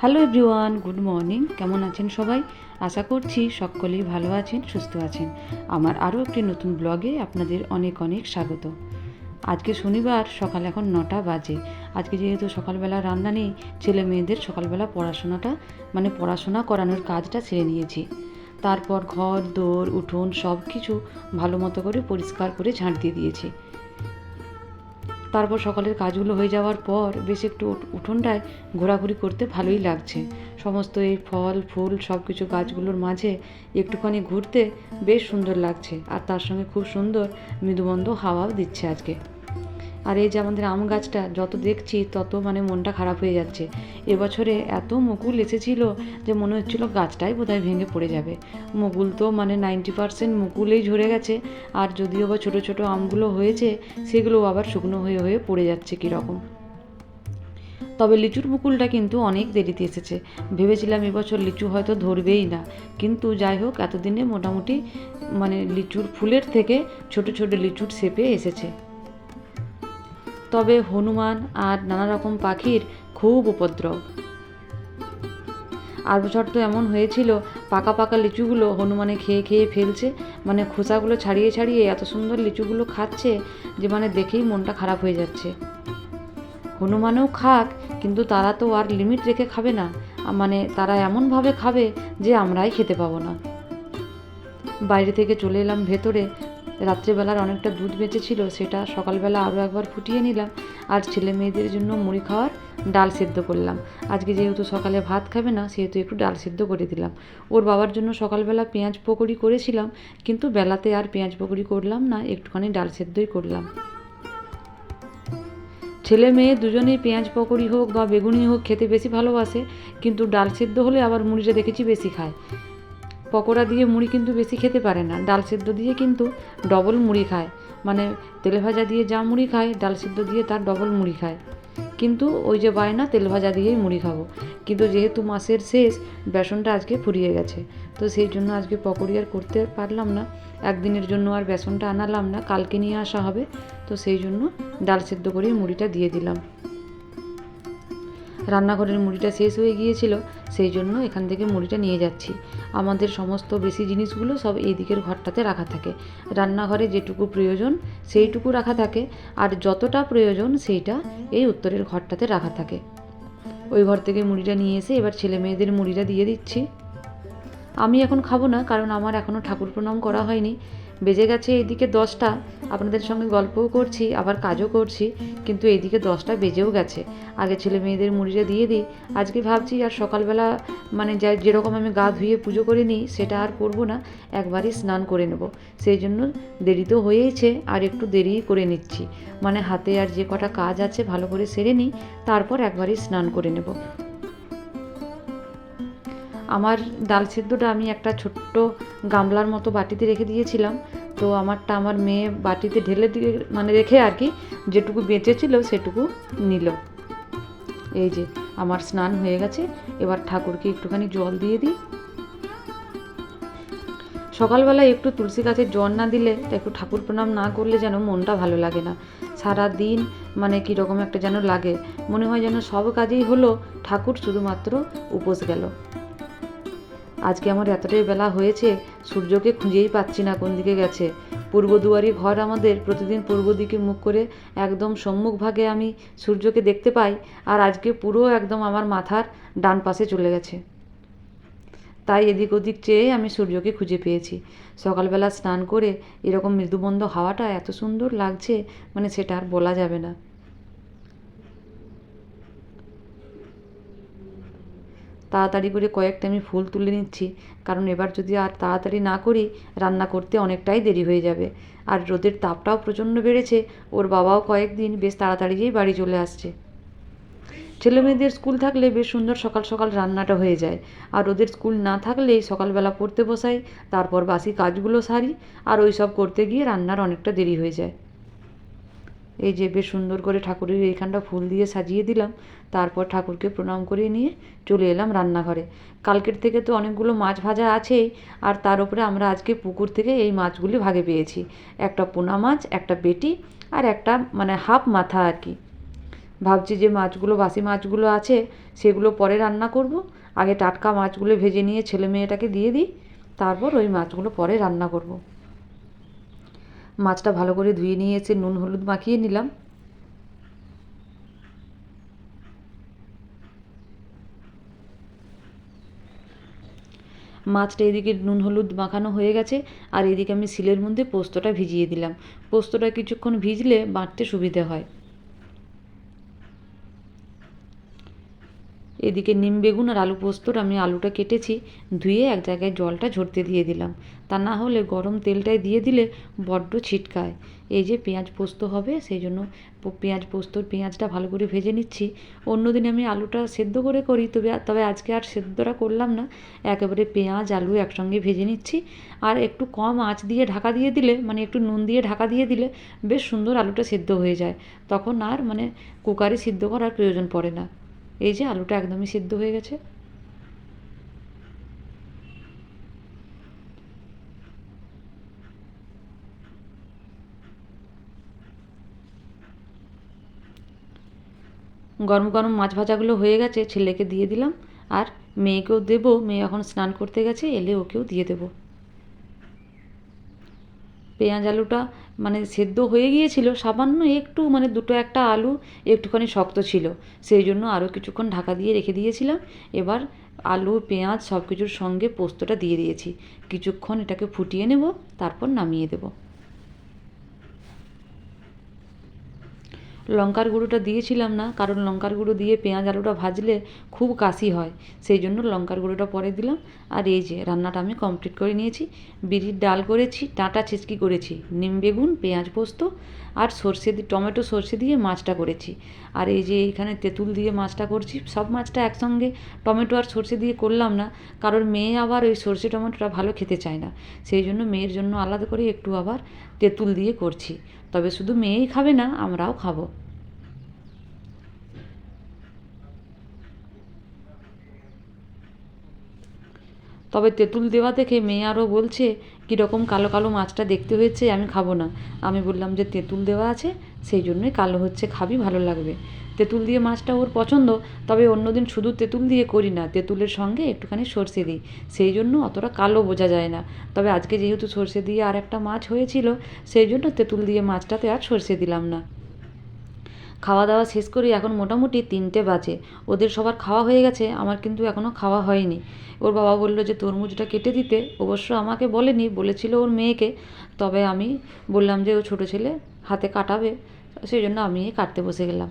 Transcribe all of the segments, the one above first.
Hello everyone, good morning. কেমন আছেন সবাই? আশা করছি সকলেই ভালো আছেন, সুস্থ আছেন। আমার আরও একটি নতুন ব্লগে আপনাদের অনেক অনেক স্বাগত। আজকে শনিবার, সকাল এখন নটা বাজে। আজকে যেহেতু সকালবেলা রান্না নেই, ছেলে মেয়েদের সকালবেলা পড়াশোনাটা মানে পড়াশোনা করানোর কাজটা ছেড়ে নিয়েছি। তারপর ঘর, দোর, উঠোন সব কিছু ভালো মতো করে পরিষ্কার করে ঝাঁট দিয়ে দিয়েছি। তারপর সকালের কাজগুলো হয়ে যাওয়ার পর বেশ একটু উঠোনটায় ঘোরাঘুরি করতে ভালোই লাগছে। সমস্ত এই ফল, ফুল সব কিছু গাছগুলোর মাঝে একটুখানি ঘুরতে বেশ সুন্দর লাগছে। আর তার সঙ্গে খুব সুন্দর মৃদুবন্ধ হাওয়াও দিচ্ছে আজকে। আর এই যে আমাদের আম গাছটা যত দেখছি তত মানে মনটা খারাপ হয়ে যাচ্ছে। এবছরে এত মুকুল এসেছিল যে মনে হচ্ছিল গাছটাই বোধহয় ভেঙে পড়ে যাবে। মুকুল তো মানে নাইনটি পার্সেন্ট মুকুলেই ঝরে গেছে, আর যদিও বা ছোটো ছোটো আমগুলো হয়েছে সেগুলো আবার শুকনো হয়ে হয়ে পড়ে যাচ্ছে কীরকম। তবে লিচুর মুকুলটা কিন্তু অনেক দেরিতে এসেছে। ভেবেছিলাম এবছর লিচু হয়তো ধরবেই না, কিন্তু যাই হোক, এতদিনে মোটামুটি মানে লিচুর ফুলের থেকে ছোট ছোট লিচুর শেপে এসেছে। তবে হনুমান আর নানা রকম পাখির খুব উপদ্রব। আর বছর তো এমন হয়েছিল, পাকা পাকা লিচুগুলো হনুমানে খেয়ে খেয়ে ফেলছে মানে খোসাগুলো ছাড়িয়ে ছাড়িয়ে এত সুন্দর লিচুগুলো খাচ্ছে যে মানে দেখেই মনটা খারাপ হয়ে যাচ্ছে। হনুমানেও খাক, কিন্তু তারা তো আর লিমিট রেখে খাবে না মানে তারা এমনভাবে খাবে যে আমরাই খেতে পাবো না। বাইরে থেকে চলে এলাম ভেতরে রাত্রেবেলার অনেকটা দুধ বেঁচেছিল, সেটা সকালবেলা আরও একবার ফুটিয়ে নিলাম আর ছেলে মেয়েদের জন্য মুড়ি খাওয়ার ডাল সেদ্ধ করলাম। আজকে যেহেতু সকালে ভাত খাবে না, সেহেতু একটু ডাল সেদ্ধ করে দিলাম। ওর বাবার জন্য সকালবেলা পেঁয়াজ পকোড়ি করেছিলাম, কিন্তু বেলাতে আর পেঁয়াজ পকোড়ি করলাম না, একটুখানি ডাল সেদ্ধই করলাম। ছেলে মেয়ে দুজনেই পেঁয়াজ পকোড়ি হোক বা বেগুনি হোক খেতে বেশি ভালোবাসে, কিন্তু ডাল সেদ্ধ হলে আবার মুড়িটা দেখেছি বেশি খায়। পকোড়া দিয়ে মুড়ি কিন্তু বেশি খেতে পারে না। ডাল সেদ্ধ দিয়ে কিন্তু ডবল মুড়ি খায়। মানে তেলে ভাজা দিয়ে যা মুড়ি খায়, ডাল সেদ্ধ দিয়ে তার ডবল মুড়ি খায়। কিন্তু ওই যে বায়না, তেল ভাজা দিয়েই মুড়ি খাব। কিন্তু যেহেতু মাসের শেষ, বেসনটা আজকে ফুরিয়ে গেছে। তো সেই জন্য আজকে পকোড়ি আর করতে পারলাম না। একদিনের জন্য আর বেসনটা আনালাম না, কালকে নিয়ে আসা হবে। তো সেই জন্য ডাল সেদ্ধ করেই মুড়িটা দিয়ে দিলাম। রান্নাঘরের মুড়িটা শেষ হয়ে গিয়েছিল, সেই জন্য এখান থেকে মুড়িটা নিয়ে যাচ্ছি। আমাদের সমস্ত বেশি জিনিসগুলো সব এই দিকের ঘরটাতে রাখা থাকে। রান্নাঘরে যেটুকু প্রয়োজন সেইটুকু রাখা থাকে, আর যতটা প্রয়োজন সেইটা এই উত্তরের ঘরটাতে রাখা থাকে। ওই ঘর থেকে মুড়িটা নিয়ে এসে এবার ছেলে মেয়েদের মুড়িটা দিয়ে দিচ্ছি। আমি এখন খাব না, কারণ আমার এখনও ঠাকুর প্রণাম করা হয়নি। বেজে গেছে এদিকে দশটা, আপনাদের সঙ্গে গল্পও করছি, আবার কাজও করছি, কিন্তু এদিকে দশটা বেজেও গেছে। আগে ছেলে মেয়েদের মুড়িটা দিয়ে দিই, আজকে ভাবছি আর সকালবেলা মানে যা যেরকম আমি গা ধুয়ে পুজো করে নিই, সেটা আর করব না, একবারই স্নান করে নেব। সেই জন্য দেরি তো হয়েইছে, আর একটু দেরিই করে নিচ্ছি। মানে হাতে আর যে কটা কাজ আছে ভালো করে সেরে নিই, তারপর একবারই স্নান করে নেব। আমার ডাল সেদ্ধটা আমি একটা ছোট্ট গামলার মতো বাটিতে রেখে দিয়েছিলাম। তো আমারটা আমার মেয়ে বাটিতে ঢেলে দিয়ে মানে রেখে আর কি, যেটুকু বেঁচেছিল সেটুকু নিল। এই যে, আমার স্নান হয়ে গেছে। এবার ঠাকুরকে একটুখানি জল দিয়ে দিই। সকালবেলা একটু তুলসী গাছের জল না দিলে একটু ঠাকুর প্রণাম না করলে যেন মনটা ভালো লাগে না। সারা দিন মানে কীরকম একটা যেন লাগে। মনে হয় যেন সব কাজেই হলো, ঠাকুর শুধুমাত্র উপোস গেল। আজকে আমার এতটাই বেলা হয়েছে, সূর্যকে খুঁজেই পাচ্ছি না কোন দিকে গেছে। পূর্ব দুয়ারি ঘর আমাদের প্রতিদিন পূর্ব দিকে মুখ করে একদম সম্মুখ ভাগে আমি সূর্যকে দেখতে পাই, আর আজকে পুরো একদম আমার মাথার ডান পাশে চলে গেছে। তাই এদিক ওদিক চেয়ে আমি সূর্যকে খুঁজে পেয়েছি। সকালবেলা স্নান করে এরকম মৃদুবন্ধ হাওয়াটা এত সুন্দর লাগছে মানে সেটা আর বলা যাবে না। তাড়াতাড়ি করে কয়েকটা আমি ফুল তুলে নিচ্ছি। কারণ এবার যদি আর তাড়াতাড়ি না করি, রান্না করতে অনেকটাই দেরি হয়ে যাবে। আর রোদের তাপটাও প্রচণ্ড বেড়েছে। ওর বাবাও কয়েকদিন বেশ তাড়াতাড়িই বাড়ি চলে আসছে। ছেলে মেয়েদের স্কুল থাকলে বেশ সুন্দর সকাল সকাল রান্নাটা হয়ে যায়। আর ওদের স্কুল না থাকলেই সকালবেলা পড়তে বসাই, তারপর বাসি কাজগুলো সারি, আর ওই সব করতে গিয়ে রান্নার অনেকটা দেরি হয়ে যায়। এই যে বেশ সুন্দর করে ঠাকুরের এইখানটা ফুল দিয়ে সাজিয়ে দিলাম, তারপর ঠাকুরকে প্রণাম করে নিয়ে চলে এলাম রান্নাঘরে। কালকের থেকে তো অনেকগুলো মাছ ভাজা আছেই, আর তার উপরে আমরা আজকে পুকুর থেকে এই মাছগুলি ভাগে পেয়েছি। একটা পোনা মাছ, একটা বেটি আর একটা মানে হাফ মাথা আর কি। ভাবছি যে মাছগুলো, বাসি মাছগুলো আছে, সেগুলো পরে রান্না করব। আগে টাটকা মাছগুলো ভেজে নিয়ে ছেলে মেয়েটাকে দিয়ে দিই, তারপর ওই মাছগুলো পরে রান্না করব। মাছটা ভালো করে ধুয়ে নিয়ে এসে নুন, হলুদ মাখিয়ে নিলাম। মাছটা এদিকে নুন, হলুদ মাখানো হয়ে গেছে, আর এদিকে আমি শিলের মধ্যে পোস্তটা ভিজিয়ে দিলাম। পোস্তটা কিছুক্ষণ ভিজলে বাঁটতে সুবিধে হয়। এদিকে নিম বেগুন আর আলু পোস্তর আমি আলুটা কেটেছি, ধুয়ে এক জায়গায় জলটা ঝরতে দিয়ে দিলাম। তা না হলে গরম তেলটায় দিয়ে দিলে বড্ড ছিটকায়। এই যে পেঁয়াজ পোস্ত হবে, সেই জন্য পেঁয়াজ পোস্তর পেঁয়াজটা ভালো করে ভেজে নিচ্ছি। অন্যদিন আমি আলুটা সেদ্ধ করে করি, তবে তবে আজকে আর সেদ্ধটা করলাম না। একেবারে পেঁয়াজ, আলু একসঙ্গে ভেজে নিচ্ছি। আর একটু কম আঁচ দিয়ে ঢাকা দিয়ে দিলে মানে একটু নুন দিয়ে ঢাকা দিয়ে দিলে বেশ সুন্দর আলুটা সেদ্ধ হয়ে যায়। তখন আর মানে কুকারে সিদ্ধ করার প্রয়োজন পড়ে না। এই যে আলুটা একদমই সিদ্ধ হয়ে গেছে। গরম গরম মাছ ভাজাগুলো হয়ে গেছে, ছেলেকে দিয়ে দিলাম। আর মেয়েকেও দেবো, মেয়ে এখন স্নান করতে গেছে, এলে ওকেও দিয়ে দেবো। পেঁয়াজ আলুটা মানে সেদ্ধ হয়ে গিয়েছিল, সামান্য একটু মানে দুটো একটা আলু একটুখানি শক্ত ছিল। সেই জন্য আরও কিছুক্ষণ ঢাকা দিয়ে রেখে দিয়েছিলাম। এবার আলু, পেঁয়াজ সব কিছুর সঙ্গে পোস্তটা দিয়ে দিয়েছি। কিছুক্ষণ এটাকে ফুটিয়ে নেব, তারপর নামিয়ে দেবো। লঙ্কার গুঁড়োটা দিয়েছিলাম না, কারণ লঙ্কার গুঁড়ো দিয়ে পেঁয়াজ আলুটা ভাজলে খুব কাশি হয়। সেই জন্য লঙ্কার গুঁড়োটা পরে দিলাম। আর এই যে রান্নাটা আমি কমপ্লিট করে নিয়েছি। বিরির ডাল করেছি, ডাঁটা ছেঁচকি করেছি, নিম বেগুন, পেঁয়াজ পোস্ত আর সর্ষে দিয়ে টমেটো সর্ষে দিয়ে মাছটা করেছি। আর এই যে এইখানে তেঁতুল দিয়ে মাছটা করছি, সব মাছটা একসঙ্গে টমেটো আর সর্ষে দিয়ে করলাম না, কারণ মেয়ে আবার ওই সর্ষে টমেটোটা ভালো খেতে চায় না। সেই জন্য মেয়ের জন্য আলাদা করে একটু আবার তেঁতুল দিয়ে করছি। তবে শুধু মেয়েই খাবে না, আমরাও খাব। তবে তেঁতুল দেওয়া থেকে মেয়ে আরও বলছে, কীরকম কালো কালো মাছটা দেখতে হয়েছে, আমি খাব না। আমি বললাম যে, তেঁতুল দেওয়া আছে, সেই জন্যই কালো হচ্ছে, খাবি, ভালো লাগবে। তেঁতুল দিয়ে মাছটা ওর পছন্দ, তবে অন্যদিন শুধু তেঁতুল দিয়ে করি না, তেঁতুলের সঙ্গে একটুখানি সর্ষে দিই। সেই জন্য অতটা কালো বোঝা যায় না। তবে আজকে যেহেতু সর্ষে দিয়ে আর একটা মাছ হয়েছিল, সেই জন্য তেঁতুল দিয়ে মাছটাতে আর সর্ষে দিলাম না। খাওয়া দাওয়া শেষ করি এখন মোটামুটি তিনটে বাজে। ওদের সবার খাওয়া হয়ে গেছে, আমার কিন্তু এখনও খাওয়া হয়নি। ওর বাবা বলল যে তরমুজটা কেটে দিতে, অবশ্য আমাকে বলেনি, বলেছিল ওর মেয়েকে। তবে আমি বললাম যে ও ছোটো ছেলে, হাতে কাটাবে, সেই জন্য আমি কাটতে বসে গেলাম।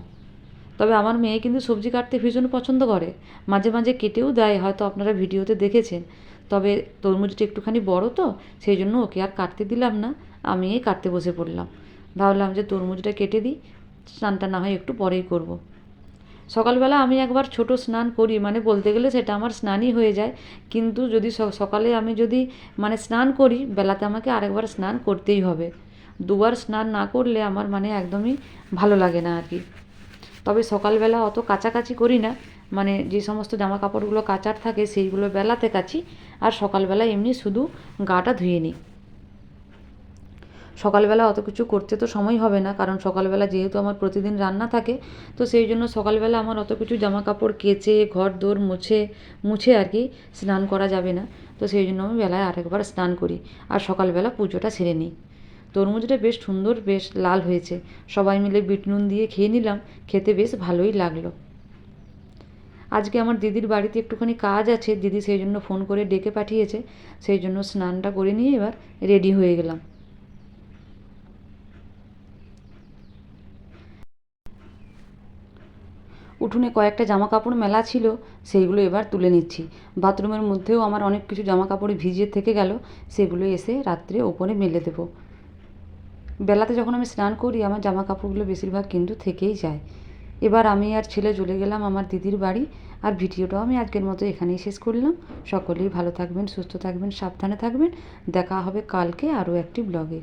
তবে আমার মেয়ে কিন্তু সবজি কাটতে ভীষণ পছন্দ করে। মাঝে মাঝে কেটেও দেয়, হয়তো আপনারা ভিডিওতে দেখেছেন। তবে তরমুজটা একটুখানি বড় তো, সেই জন্য ওকে আর কাটতে দিলাম না, আমি এই কাটতে বসে পড়লাম। ভাবলাম যে তরমুজটা কেটে দিই, স্নানটা না হয় একটু পরেই করব। সকালবেলা আমি একবার ছোট স্নান করি মানে বলতে গেলে সেটা আমার স্নানই হয়ে যায়। কিন্তু যদি সকালে আমি যদি মানে স্নান করি, বেলাতে আমাকে আরেকবার স্নান করতেই হবে। দুবার স্নান না করলে আমার মানে একদমই ভালো লাগে না আর কি। তবে সকালবেলা অত কাছাকাছি করি না। মানে যে সমস্ত জামা কাপড়গুলো কাচার থাকে, সেইগুলো বেলাতে কাচি। আর সকালবেলা এমনি শুধু গাটা ধুয়ে নিই। সকালবেলা অত কিছু করতে তো সময় হবে না, কারণ সকালবেলা যেহেতু আমার প্রতিদিন রান্না থাকে, তো সেই জন্য সকালবেলা আমার অত কিছু জামা কাপড় কেচে, ঘর দোর মুছে মুছে আর কি স্নান করা যাবে না। তো সেই জন্য আমি বেলায় আরেকবার স্নান করি। আর সকালবেলা পুজোটা সেরে নিই। তরমুজটা বেশ সুন্দর, বেশ লাল হয়েছে। সবাই মিলে বিট নুন দিয়ে খেয়ে নিলাম, খেতে বেশ ভালোই লাগল। আজকে আমার দিদির বাড়িতে একটুখানি কাজ আছে, দিদি সেই জন্য ফোন করে ডেকে পাঠিয়েছে। সেই জন্য স্নানটা করে নিয়ে এবার রেডি হয়ে গেলাম। উঠোনে কয়েকটা জামা কাপড় মেলা ছিল, সেইগুলো এবার তুলে নিচ্ছি। বাথরুমের মধ্যেও আমার অনেক কিছু জামা কাপড় ভিজিয়ে থেকে গেল, সেগুলো এসে রাত্রে ওপরে মেলে দেবো। বেলাতে যখন আমি স্নান করি, আমার জামা কাপড়গুলো বেশিরভাগ কিন্তু থেকেই যায়। এবার আমি আর ছেলে চলে গেলাম আমার দিদির বাড়ি আর ভিডিওটাও আমি আজকের মতো এখানেই শেষ করলাম। সকলেই ভালো থাকবেন, সুস্থ থাকবেন, সাবধানে থাকবেন। দেখা হবে কালকে আরও একটি ব্লগে